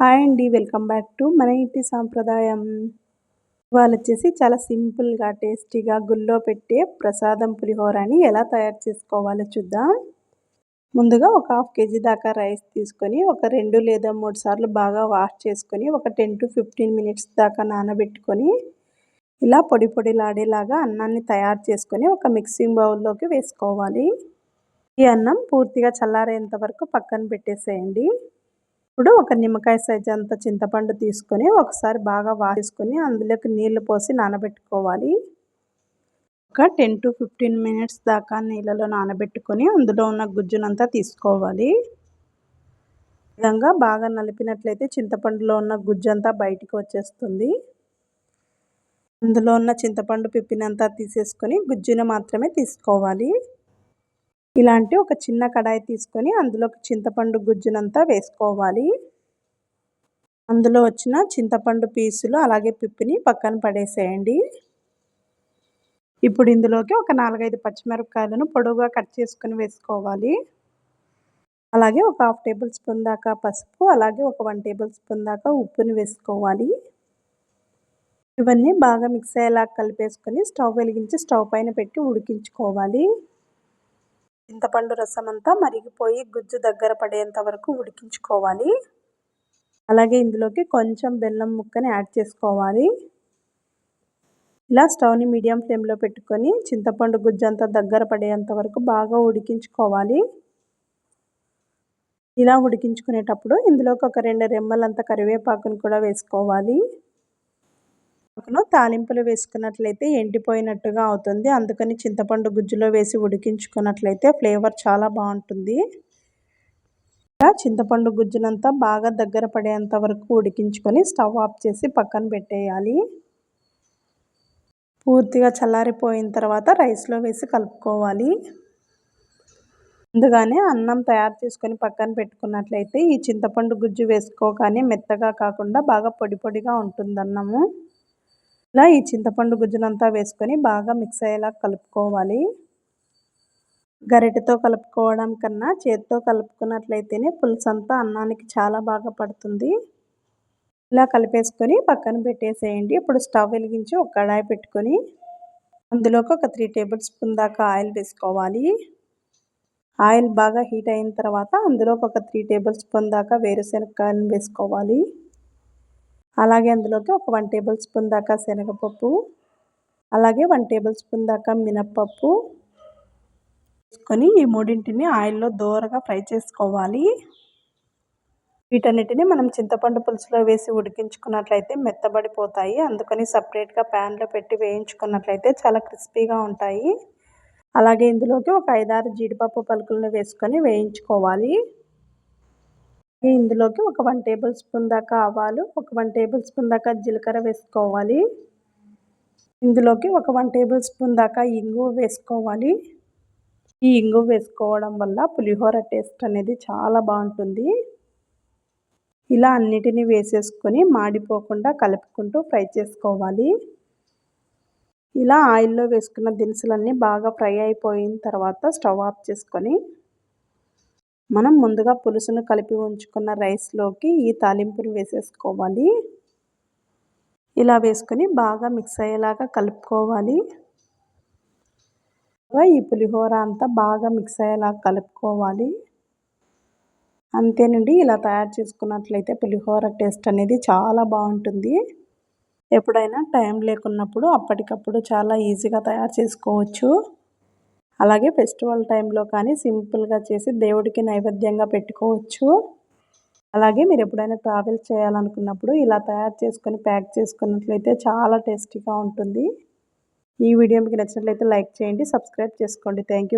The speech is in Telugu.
హాయ్ అండి వెల్కమ్ బ్యాక్ టు మన ఇంటి సాంప్రదాయం. ఇవాళ వచ్చేసి చాలా సింపుల్గా టేస్టీగా గుల్లో పెట్టే ప్రసాదం పులిహోరని ఎలా తయారు చేసుకోవాలో చూద్దాం. ముందుగా ఒక హాఫ్ కేజీ దాకా రైస్ తీసుకొని ఒక రెండు లేదా మూడు సార్లు బాగా వాష్ చేసుకొని ఒక టెన్ టు ఫిఫ్టీన్ మినిట్స్ దాకా నానబెట్టుకొని ఇలా పొడి పొడిలాడేలాగా అన్నాన్ని తయారు చేసుకొని ఒక మిక్సింగ్ బౌల్లోకి వేసుకోవాలి. ఈ అన్నం పూర్తిగా చల్లారేంత వరకు పక్కన పెట్టేసేయండి. ఇప్పుడు ఒక నిమ్మకాయ సైజ్ అంత చింతపండు తీసుకొని ఒకసారి బాగా వాసేసుకొని అందులోకి నీళ్ళు పోసి నానబెట్టుకోవాలి. ఒక టెన్ టు ఫిఫ్టీన్ మినిట్స్ దాకా నీళ్ళలో నానబెట్టుకొని అందులో ఉన్న గుజ్జునంతా తీసుకోవాలి. విధంగా బాగా నలిపినట్లయితే చింతపండులో ఉన్న గుజ్జంతా బయటికి వచ్చేస్తుంది. అందులో ఉన్న చింతపండు పిప్పినంతా తీసేసుకొని గుజ్జును మాత్రమే తీసుకోవాలి. ఇలాంటి ఒక చిన్న కడాయి తీసుకొని అందులోకి చింతపండు గుజ్జునంతా వేసుకోవాలి. అందులో వచ్చిన చింతపండు పీసులు అలాగే పిప్పిని పక్కన పడేసేయండి. ఇప్పుడు ఇందులోకి ఒక నాలుగైదు పచ్చిమిరపకాయలను పొడవుగా కట్ చేసుకుని వేసుకోవాలి. అలాగే ఒక హాఫ్ టేబుల్ స్పూన్ దాకా పసుపు అలాగే ఒక వన్ టేబుల్ స్పూన్ దాకా ఉప్పుని వేసుకోవాలి. ఇవన్నీ బాగా మిక్స్ అయ్యేలా కలిపేసుకొని స్టవ్ వెలిగించి స్టవ్ పైన పెట్టి ఉడికించుకోవాలి. చింతపండు రసం అంతా మరిగిపోయి గుజ్జు దగ్గర పడేంత వరకు ఉడికించుకోవాలి. అలాగే ఇందులోకి కొంచెం బెల్లం ముక్కని యాడ్ చేసుకోవాలి. ఇలా స్టవ్ని మీడియం ఫ్లేమ్లో పెట్టుకొని చింతపండు గుజ్జు అంతా దగ్గర పడేంత వరకు బాగా ఉడికించుకోవాలి. ఇలా ఉడికించుకునేటప్పుడు ఇందులోకి ఒక రెండు రెమ్మలంత కరివేపాకును కూడా వేసుకోవాలి. పక్కన తాలింపులు వేసుకున్నట్లయితే ఎండిపోయినట్టుగా అవుతుంది. అందుకని చింతపండు గుజ్జులో వేసి ఉడికించుకున్నట్లయితే ఫ్లేవర్ చాలా బాగుంటుంది. చింతపండు గుజ్జునంతా బాగా దగ్గర పడేంత వరకు ఉడికించుకొని స్టవ్ ఆఫ్ చేసి పక్కన పెట్టేయాలి. పూర్తిగా చల్లారిపోయిన తర్వాత రైస్లో వేసి కలుపుకోవాలి. ముందుగానే అన్నం తయారు చేసుకొని పక్కన పెట్టుకున్నట్లయితే ఈ చింతపండు గుజ్జు వేసుకోగానే మెత్తగా కాకుండా బాగా పొడి పొడిగా ఉంటుంది అన్నము ఇలా ఈ చింతపండు గుజ్జునంతా వేసుకొని బాగా మిక్స్ అయ్యేలా కలుపుకోవాలి. గరిటెతో కలుపుకోవడం కన్నా చేతితో కలుపుకున్నట్లయితేనే పులుసు అంతా అన్నానికి చాలా బాగా పడుతుంది. ఇలా కలిపేసుకొని పక్కన పెట్టేసేయండి. ఇప్పుడు స్టవ్ వెలిగించి ఒక కడాయి పెట్టుకొని అందులోకి ఒక త్రీ టేబుల్ స్పూన్ దాకా ఆయిల్ వేసుకోవాలి. ఆయిల్ బాగా హీట్ అయిన తర్వాత అందులోకి ఒక త్రీ టేబుల్ స్పూన్ దాకా వేరుశనగకాయలను వేసుకోవాలి. అలాగే అందులోకి ఒక వన్ టేబుల్ స్పూన్ దాకా శనగపప్పు అలాగే వన్ టేబుల్ స్పూన్ దాకా మినప్పప్పు వేసుకొని ఈ మూడింటిని ఆయిల్లో దూరగా ఫ్రై చేసుకోవాలి. వీటన్నిటిని మనం చింతపండు పులుసులో వేసి ఉడికించుకున్నట్లయితే మెత్తబడిపోతాయి. అందుకని సపరేట్గా ప్యాన్లో పెట్టి వేయించుకున్నట్లయితే చాలా క్రిస్పీగా ఉంటాయి. అలాగే ఇందులోకి ఒక ఐదారు జీడిపప్పు పలుకులను వేసుకొని వేయించుకోవాలి. ఇందులోకి ఒక వన్ టేబుల్ స్పూన్ దాకా ఆవాలు ఒక వన్ టేబుల్ స్పూన్ దాకా జీలకర్ర వేసుకోవాలి. ఇందులోకి ఒక వన్ టేబుల్ స్పూన్ దాకా ఇంగు వేసుకోవాలి. ఈ ఇంగు వేసుకోవడం వల్ల పులిహోర టేస్ట్ అనేది చాలా బాగుంటుంది. ఇలా అన్నిటినీ వేసేసుకొని మాడిపోకుండా కలుపుకుంటూ ఫ్రై చేసుకోవాలి. ఇలా ఆయిల్లో వేసుకున్న దినుసులన్నీ బాగా ఫ్రై అయిపోయిన తర్వాత స్టవ్ ఆఫ్ చేసుకొని మనం ముందుగా పులుసును కలిపి ఉంచుకున్న రైస్లోకి ఈ తాలింపుని వేసేసుకోవాలి. ఇలా వేసుకొని బాగా మిక్స్ అయ్యేలాగా కలుపుకోవాలి. ఈ పులిహోర అంతా బాగా మిక్స్ అయ్యేలాగా కలుపుకోవాలి. అంతేనండి ఇలా తయారు చేసుకున్నట్లయితే పులిహోర టేస్ట్ అనేది చాలా బాగుంటుంది. ఎప్పుడైనా టైం లేకున్నప్పుడు అప్పటికప్పుడు చాలా ఈజీగా తయారు చేసుకోవచ్చు. అలాగే ఫెస్టివల్ టైంలో కానీ సింపుల్గా చేసి దేవుడికి నైవేద్యంగా పెట్టుకోవచ్చు. అలాగే మీరు ఎప్పుడైనా ట్రావెల్ చేయాలనుకున్నప్పుడు ఇలా తయారు చేసుకొని ప్యాక్ చేసుకున్నట్లయితే చాలా టేస్టీగా ఉంటుంది. ఈ వీడియో మీకు నచ్చినట్లయితే లైక్ చేయండి సబ్స్క్రైబ్ చేసుకోండి. థ్యాంక్